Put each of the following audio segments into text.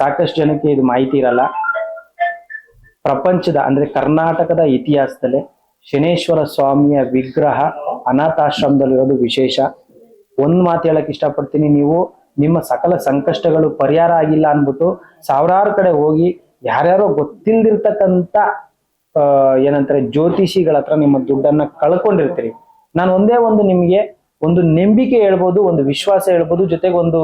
ಸಾಕಷ್ಟು ಜನಕ್ಕೆ ಇದು ಮಾಹಿತಿ ಇರಲ್ಲ. ಪ್ರಪಂಚದ, ಅಂದ್ರೆ ಕರ್ನಾಟಕದ ಇತಿಹಾಸದಲ್ಲೇ ಶನೇಶ್ವರ ಸ್ವಾಮಿಯ ವಿಗ್ರಹ ಅನಾಥಾಶ್ರಮದಲ್ಲಿರೋದು ವಿಶೇಷ. ಒಂದ್ ಮಾತು ಹೇಳಕ್ ಇಷ್ಟಪಡ್ತೀನಿ, ನೀವು ನಿಮ್ಮ ಸಕಲ ಸಂಕಷ್ಟಗಳು ಪರಿಹಾರ ಆಗಿಲ್ಲ ಅನ್ಬಿಟ್ಟು ಸಾವಿರಾರು ಕಡೆ ಹೋಗಿ ಯಾರ್ಯಾರೋ ಗೊತ್ತಿಲ್ದಿರ್ತಕ್ಕಂಥ ಏನಂತಾರೆ, ಜ್ಯೋತಿಷಿಗಳ ಹತ್ರ ನಿಮ್ಮ ದುಡ್ಡನ್ನ ಕಳ್ಕೊಂಡಿರ್ತೀರಿ. ನಾನು ಒಂದೇ ಒಂದು ನಿಮಗೆ ಒಂದು ನಂಬಿಕೆ ಹೇಳ್ಬೋದು, ಒಂದು ವಿಶ್ವಾಸ ಹೇಳ್ಬೋದು, ಜೊತೆಗೆ ಒಂದು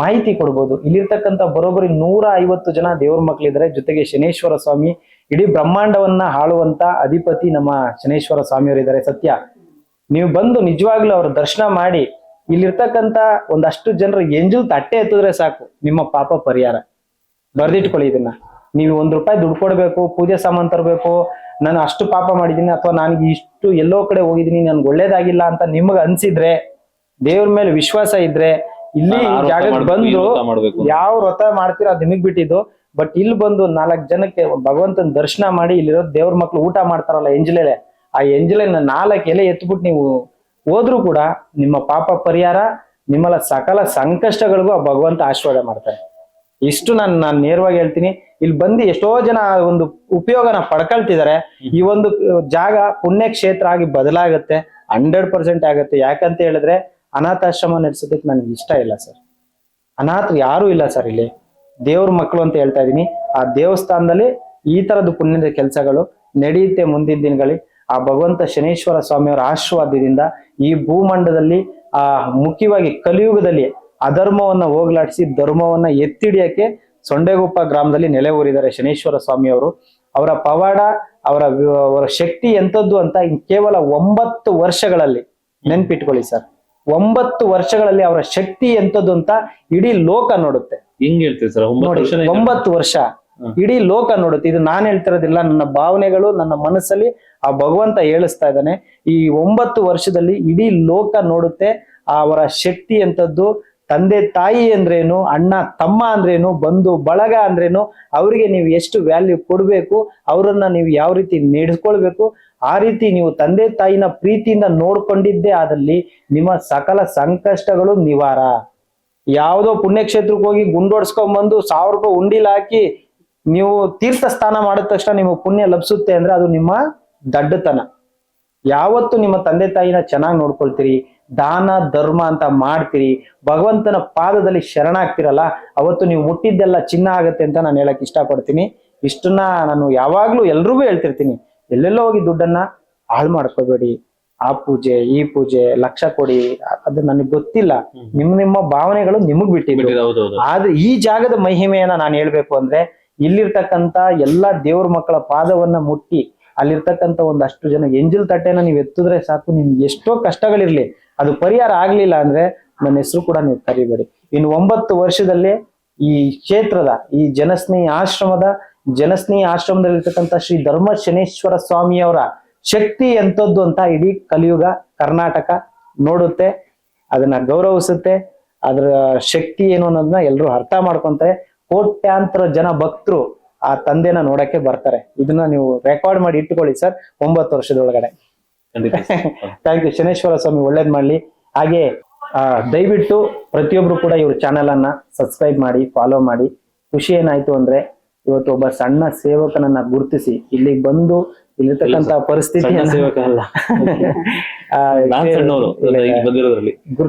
ಮಾಹಿತಿ ಕೊಡ್ಬೋದು. ಇಲ್ಲಿರ್ತಕ್ಕಂಥ ಬರೋಬ್ಬರಿ ನೂರ ಐವತ್ತು ಜನ ದೇವ್ರ ಮಕ್ಕಳಿದ್ದಾರೆ ಜೊತೆಗೆ ಶನೇಶ್ವರ ಸ್ವಾಮಿ, ಇಡೀ ಬ್ರಹ್ಮಾಂಡವನ್ನ ಆಳುವಂತ ಅಧಿಪತಿ ನಮ್ಮ ಶನೇಶ್ವರ ಸ್ವಾಮಿಯವರಿದ್ದಾರೆ ಸತ್ಯ. ನೀವು ಬಂದು ನಿಜವಾಗ್ಲೂ ಅವ್ರ ದರ್ಶನ ಮಾಡಿ, ಇಲ್ಲಿರ್ತಕ್ಕಂಥ ಒಂದಷ್ಟು ಜನರು ಎಂಜಲ್ ತಟ್ಟೆ ಎತ್ತಿದ್ರೆ ಸಾಕು. ನಿಮ್ಮ ಪಾಪ ಪರಿಹಾರ. ಬರ್ದಿಟ್ಕೊಳ್ಳಿ ಇದನ್ನ. ನೀವು ಒಂದ್ ರೂಪಾಯಿ ದುಡ್ಡು ಕೊಡ್ಬೇಕು, ಪೂಜೆ ಸಾಮಾನು ತರಬೇಕು, ನಾನು ಅಷ್ಟು ಪಾಪ ಮಾಡಿದ್ದೀನಿ ಅಥವಾ ನನಗೆ ಇಷ್ಟು ಎಲ್ಲೋ ಕಡೆ ಹೋಗಿದ್ದೀನಿ, ನನ್ಗೆ ಒಳ್ಳೇದಾಗಿಲ್ಲ ಅಂತ ನಿಮಗೆ ಅನ್ಸಿದ್ರೆ, ದೇವ್ರ ಮೇಲೆ ವಿಶ್ವಾಸ ಇದ್ರೆ ಇಲ್ಲಿ ಜಾಗಕ್ಕೆ ಬಂದು ಯಾವ ವ್ರತ ಮಾಡ್ತೀರೋ ಅದು ನಿಮಗ್ ಬಿಟ್ಟಿದ್ದು. ಬಟ್ ಇಲ್ಲಿ ಬಂದು ನಾಲ್ಕು ಜನಕ್ಕೆ ಭಗವಂತನ ದರ್ಶನ ಮಾಡಿ ಇಲ್ಲಿರೋ ದೇವ್ರ ಮಕ್ಳು ಊಟ ಮಾಡ್ತಾರಲ್ಲ ಎಂಜಲೆಲೆ ಆ ಎಂಜಲೆನ ನಾಲ್ಕು ಎಲೆ ಎತ್ಬಿಟ್ಟು ನೀವು ಹೋದ್ರು ಕೂಡ ನಿಮ್ಮ ಪಾಪ ಪರಿಹಾರ ನಿಮ್ಮಲ್ಲ ಸಕಲ ಸಂಕಷ್ಟಗಳಿಗೂ ಆ ಭಗವಂತ ಆಶೀರ್ವಾದ ಮಾಡ್ತಾರೆ ಇಷ್ಟು ನಾನು ನಾನು ನೇರವಾಗಿ ಹೇಳ್ತೀನಿ. ಇಲ್ಲಿ ಬಂದು ಎಷ್ಟೋ ಜನ ಒಂದು ಉಪಯೋಗನ ಪಡ್ಕೊಳ್ತಿದ್ದಾರೆ. ಈ ಒಂದು ಜಾಗ ಪುಣ್ಯ ಕ್ಷೇತ್ರ ಆಗಿ ಬದಲಾಗುತ್ತೆ ಹಂಡ್ರೆಡ್ ಪರ್ಸೆಂಟ್ ಆಗುತ್ತೆ. ಯಾಕಂತ ಹೇಳಿದ್ರೆ ಅನಾಥಾಶ್ರಮ ನಡೆಸೋದಕ್ಕೆ ನನಗೆ ಇಷ್ಟ ಇಲ್ಲ ಸರ್. ಅನಾಥರು ಯಾರು ಇಲ್ಲ ಸರ್ ಇಲ್ಲಿ. ದೇವ್ರ ಮಕ್ಕಳು ಅಂತ ಹೇಳ್ತಾ ಇದ್ದೀನಿ. ಆ ದೇವಸ್ಥಾನದಲ್ಲಿ ಈ ತರದ ಪುಣ್ಯದ ಕೆಲಸಗಳು ನಡೆಯುತ್ತೆ ಮುಂದಿನ ದಿನಗಳಲ್ಲಿ. ಆ ಭಗವಂತ ಶನೇಶ್ವರ ಸ್ವಾಮಿಯವರ ಆಶೀರ್ವಾದದಿಂದ ಈ ಭೂಮಂಡದಲ್ಲಿ ಆ ಮುಖ್ಯವಾಗಿ ಕಲಿಯುಗದಲ್ಲಿ ಅಧರ್ಮವನ್ನ ಹೋಗ್ಲಾಡಿಸಿ ಧರ್ಮವನ್ನ ಎತ್ತಿಡಿಯಕ್ಕೆ ಸೊಂಡೆಗುಪ್ಪ ಗ್ರಾಮದಲ್ಲಿ ನೆಲೆ ಊರಿದ್ದಾರೆ ಶನೇಶ್ವರ ಸ್ವಾಮಿಯವರು. ಅವರ ಪವಾಡ, ಅವರ ಅವರ ಶಕ್ತಿ ಎಂಥದ್ದು ಅಂತ ಕೇವಲ ಒಂಬತ್ತು ವರ್ಷಗಳಲ್ಲಿ ನೆನ್ಪಿಟ್ಕೊಳ್ಳಿ ಸರ್. ಒಂಬತ್ತು ವರ್ಷಗಳಲ್ಲಿ ಅವರ ಶಕ್ತಿ ಎಂತದ್ದು ಅಂತ ಇಡೀ ಲೋಕ ನೋಡುತ್ತೆ. ಹೆಂಗ್ ಹೇಳ್ತೀವಿ ಸರ್? ಒಂಬತ್ತು ನೋಡಿ ವರ್ಷನೇ ಒಂಬತ್ತು ವರ್ಷ. ಇಡೀ ಲೋಕ ನೋಡುತ್ತೆ. ಇದು ನಾನ್ ಹೇಳ್ತಿರೋದಿಲ್ಲ ನನ್ನ ಭಾವನೆಗಳು ನನ್ನ ಮನಸ್ಸಲ್ಲಿ ಆ ಭಗವಂತ ಹೇಳಿಸ್ತಾ ಇದ್ದಾನೆ. ಈ ಒಂಬತ್ತು ವರ್ಷದಲ್ಲಿ ಇಡೀ ಲೋಕ ನೋಡುತ್ತೆ ಅವರ ಶಕ್ತಿ ಎಂತದ್ದು ತಂದೆ ತಾಯಿ ಅಂದ್ರೇನು, ಅಣ್ಣ ತಮ್ಮ ಅಂದ್ರೇನು, ಬಂಧು ಬಳಗ ಅಂದ್ರೇನು, ಅವರಿಗೆ ನೀವು ಎಷ್ಟು ವ್ಯಾಲ್ಯೂ ಕೊಡಬೇಕು, ಅವರನ್ನ ನೀವು ಯಾವ ರೀತಿ ನಡೆಸ್ಕೊಳ್ಬೇಕು, ಆ ರೀತಿ ನೀವು ತಂದೆ ತಾಯಿನ ಪ್ರೀತಿಯಿಂದ ನೋಡ್ಕೊಂಡಿದ್ದೇ ಆದಲ್ಲಿ ನಿಮ್ಮ ಸಕಲ ಸಂಕಷ್ಟಗಳು ನಿವಾರ. ಯಾವುದೋ ಪುಣ್ಯಕ್ಷೇತ್ರಕ್ಕೆ ಹೋಗಿ ಗುಂಡೋಡ್ಸ್ಕೊಂಡ್ ಬಂದು ಸಾವಿರ ರೂಪಾಯಿ ಉಂಡಿಲ್ ಹಾಕಿ ನೀವು ತೀರ್ಥ ಸ್ನಾನ ಮಾಡಿದ ತಕ್ಷಣ ನಿಮಗೆ ಪುಣ್ಯ ಲಭಿಸುತ್ತೆ ಅಂದ್ರೆ ಅದು ನಿಮ್ಮ ದಡ್ಡತನ. ಯಾವತ್ತು ನಿಮ್ಮ ತಂದೆ ತಾಯಿನ ಚೆನ್ನಾಗಿ ನೋಡ್ಕೊಳ್ತೀರಿ ದಾನ ಧರ್ಮ ಅಂತ ಮಾಡ್ತೀರಿ ಭಗವಂತನ ಪಾದದಲ್ಲಿ ಶರಣಾಗ್ತಿರಲ್ಲ ಅವತ್ತು ನೀವು ಮುಟ್ಟಿದ್ದೆಲ್ಲ ಚಿನ್ನ ಆಗತ್ತೆ ಅಂತ ನಾನು ಹೇಳಕ್ ಇಷ್ಟಪಡ್ತೀನಿ. ಇಷ್ಟನ್ನ ನಾನು ಯಾವಾಗ್ಲೂ ಎಲ್ರಿಗೂ ಹೇಳ್ತಿರ್ತೀನಿ. ಎಲ್ಲೆಲ್ಲೋ ಹೋಗಿ ದುಡ್ಡನ್ನ ಹಾಳು ಮಾಡ್ಕೋಬೇಡಿ. ಆ ಪೂಜೆ ಈ ಪೂಜೆ ಲಕ್ಷ ಕೊಡಿ ಅದು ನನಗೆ ಗೊತ್ತಿಲ್ಲ. ನಿಮ್ ನಿಮ್ಮ ಭಾವನೆಗಳು ನಿಮಗ್ ಬಿಟ್ಟಿದ್ದು. ಆದ್ರೆ ಈ ಜಾಗದ ಮಹಿಮೆಯನ್ನ ನಾನು ಹೇಳ್ಬೇಕು ಅಂದ್ರೆ ಇಲ್ಲಿರ್ತಕ್ಕಂತ ಎಲ್ಲಾ ದೇವ್ರ ಮಕ್ಕಳ ಪಾದವನ್ನ ಮುಟ್ಟಿ ಅಲ್ಲಿರ್ತಕ್ಕಂತ ಒಂದಷ್ಟು ಜನ ಎಂಜಲ್ ತಟ್ಟೆನ ನೀವು ಎತ್ತಿದ್ರೆ ಸಾಕು, ನಿಮ್ಗೆ ಎಷ್ಟೋ ಕಷ್ಟಗಳಿರ್ಲಿ. ಅದು ಪರಿಹಾರ ಆಗ್ಲಿಲ್ಲ ಅಂದ್ರೆ ನನ್ನ ಹೆಸರು ಕೂಡ ನೀವು ಕರಿಬೇಡಿ. ಇನ್ನು ಒಂಬತ್ತು ವರ್ಷದಲ್ಲಿ ಈ ಕ್ಷೇತ್ರದ, ಈ ಜನಸ್ನೇಹಿ ಆಶ್ರಮದ, ಜನಸ್ನೇಹಿ ಆಶ್ರಮದಲ್ಲಿರ್ತಕ್ಕಂಥ ಶ್ರೀ ಧರ್ಮ ಶನೇಶ್ವರ ಸ್ವಾಮಿಯವರ ಶಕ್ತಿ ಎಂಥದ್ದು ಅಂತ ಇಡೀ ಕಲಿಯುಗ ಕರ್ನಾಟಕ ನೋಡುತ್ತೆ, ಅದನ್ನ ಗೌರವಿಸುತ್ತೆ, ಅದರ ಶಕ್ತಿ ಏನು ಅನ್ನೋದನ್ನ ಎಲ್ಲರೂ ಅರ್ಥ ಮಾಡ್ಕೊಂತಾರೆ. ಕೋಟ್ಯಾಂತರ ಜನ ಭಕ್ತರು ಆ ತಂದೆನ ನೋಡಕ್ಕೆ ಬರ್ತಾರೆ. ಇದನ್ನ ನೀವು ರೆಕಾರ್ಡ್ ಮಾಡಿ ಇಟ್ಕೊಳ್ಳಿ ಸರ್ ಒಂಬತ್ತು ವರ್ಷದೊಳಗಡೆ. ಥ್ಯಾಂಕ್ ಯು ಶನೇಶ್ವರ ಸ್ವಾಮಿ ಒಳ್ಳೇದ್ ಮಾಡ್ಲಿ. ಹಾಗೆ ಆ, ದಯವಿಟ್ಟು ಪ್ರತಿಯೊಬ್ರು ಕೂಡ ಇವ್ರ ಚಾನೆಲ್ ಅನ್ನ ಸಬ್ಸ್ಕ್ರೈಬ್ ಮಾಡಿ ಫಾಲೋ ಮಾಡಿ. ಖುಷಿ ಏನಾಯ್ತು ಅಂದ್ರೆ ಇವತ್ತು ಒಬ್ಬ ಸಣ್ಣ ಸೇವಕನನ್ನ ಗುರುತಿಸಿ ಇಲ್ಲಿಗೆ ಬಂದು ಇಲ್ಲಿರ್ತಕ್ಕಂತ ಪರಿಸ್ಥಿತಿ ಗುರ್ತಿಸಿ